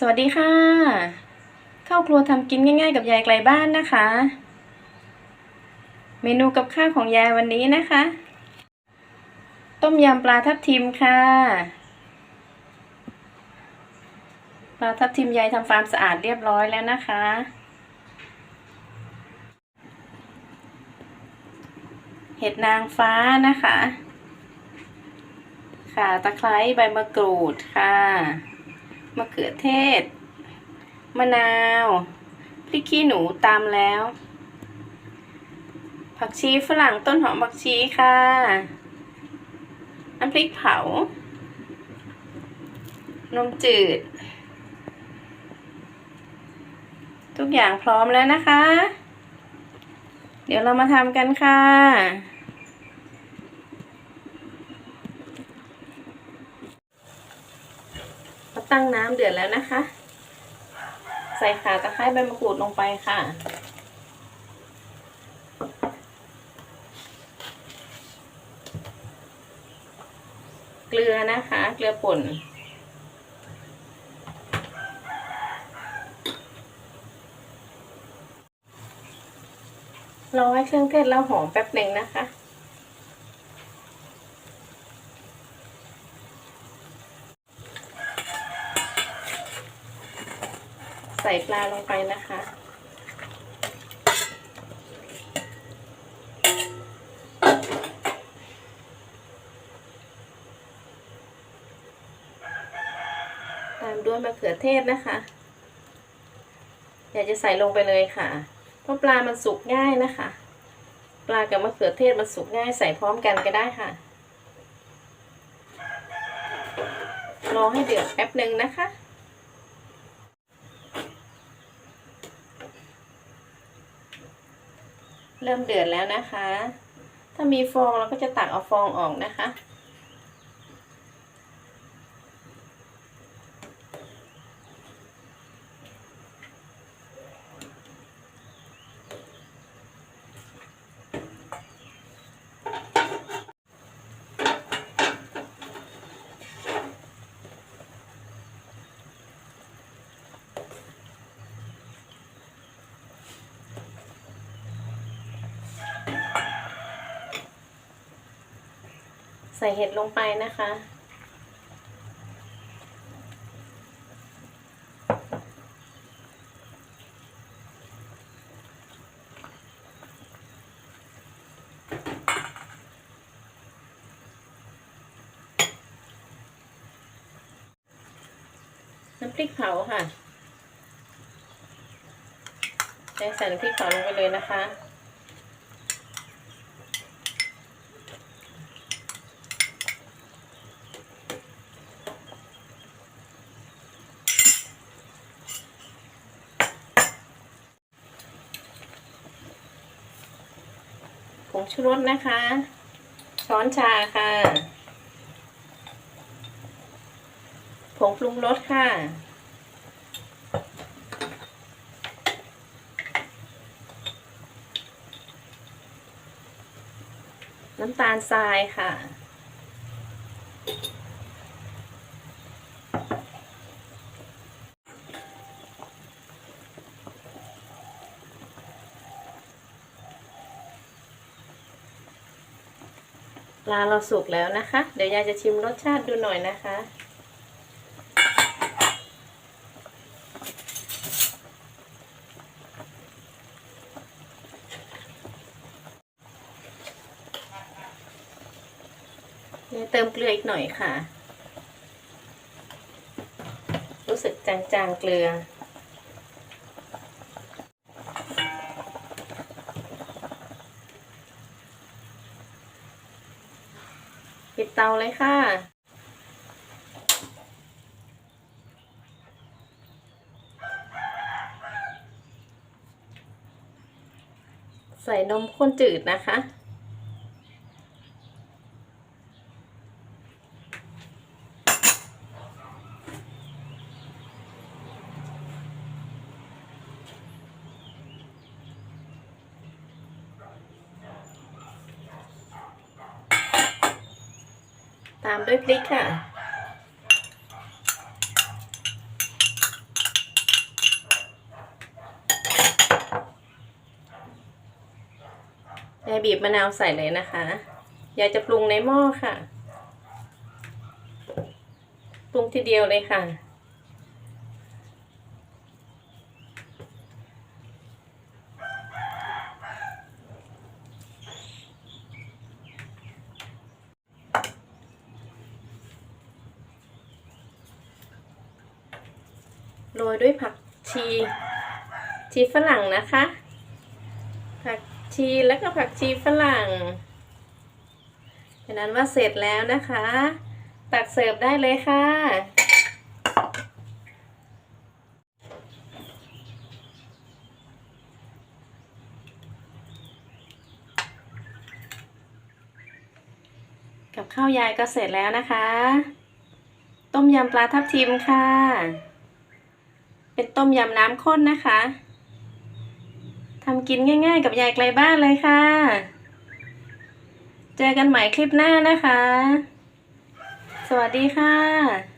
สวัสดีค่ะ เข้าครัวทำกินง่าย ๆ กับยายไกลบ้านนะคะ เมนูกับข้าวของยายวันนี้นะคะ ต้มยำปลาทับทิมค่ะ ปลาทับทิมยายทำฟาร์มสะอาดเรียบร้อยแล้วนะคะ เห็ดนางฟ้านะคะ ค่ะตะไคร้ใบมะกรูดค่ะ มะเขือเทศ มะนาว พริกขี้หนูตามแล้ว ผักชีฝรั่งต้นหอมผักชีค่ะ น้ำพริกเผานมจืด ทุกอย่างพร้อมแล้วนะคะ เดี๋ยวเรามาทำกันค่ะเรา ตั้งน้ำเดือดแล้วนะคะ ใส่ขาตะไคร้ใบมะกรูดลงไปค่ะ เกลือนะคะ เกลือป่น รอให้เครื่องเทศแล้วหอมแป๊บหนึ่งนะคะ ส่ปลาลงไปนะคะ ตามด้วยมะเขือเทศนะคะ อยากจะใส่ลงไปเลยค่ะ เพราะปลามันสุกง่ายนะคะ ปลากับมะเขือเทศมันสุกง่ายใส่พร้อมกันก็ได้ค่ะ รอให้เดือดแป๊บหนึ่งนะคะ เริ่มเดือดแล้วนะคะ ถ้ามีฟองเราก็จะตักเอาฟองออกนะคะ ใส่เห็ดลงไปนะคะ น้ำพริกเผาค่ะใส่น้ำพริกเผาลงไปเลยนะคะ งชูรสนะคะ ช้อนชาค่ะ ผงปรุงรสค่ะ น้ำตาลทรายค่ะ ปลาเราสุกแล้วนะคะ เดี๋ยวยายจะชิมรสชาติดูหน่อยนะคะเนี่ยเติมเกลืออีกหน่อยค่ะ รู้สึกจางๆเกลือ ปิดเตาเลยค่ะ ใส่นมข้นจืดนะคะ ตามด้วยพริกค่ะ ยายบีบมะนาวใส่เลยนะคะ ยายจะปรุงในหม้อค่ะ ปรุงทีเดียวเลยค่ะ โรยด้วยผักชีชีฝรั่งนะคะ ผักชีแล้วก็ผักชีฝรั่งฉะนั้นว่าเสร็จแล้วนะคะ ตักเสิร์ฟได้เลยค่ะ กับข้าวยายก็เสร็จแล้วนะคะ ต้มยำปลาทับทิมค่ะ เป็นต้มยำน้ำข้นนะคะทำกินง่ายๆ กับยายไกลบ้านเลยค่ะ เจอกันใหม่คลิปหน้านะคะ สวัสดีค่ะ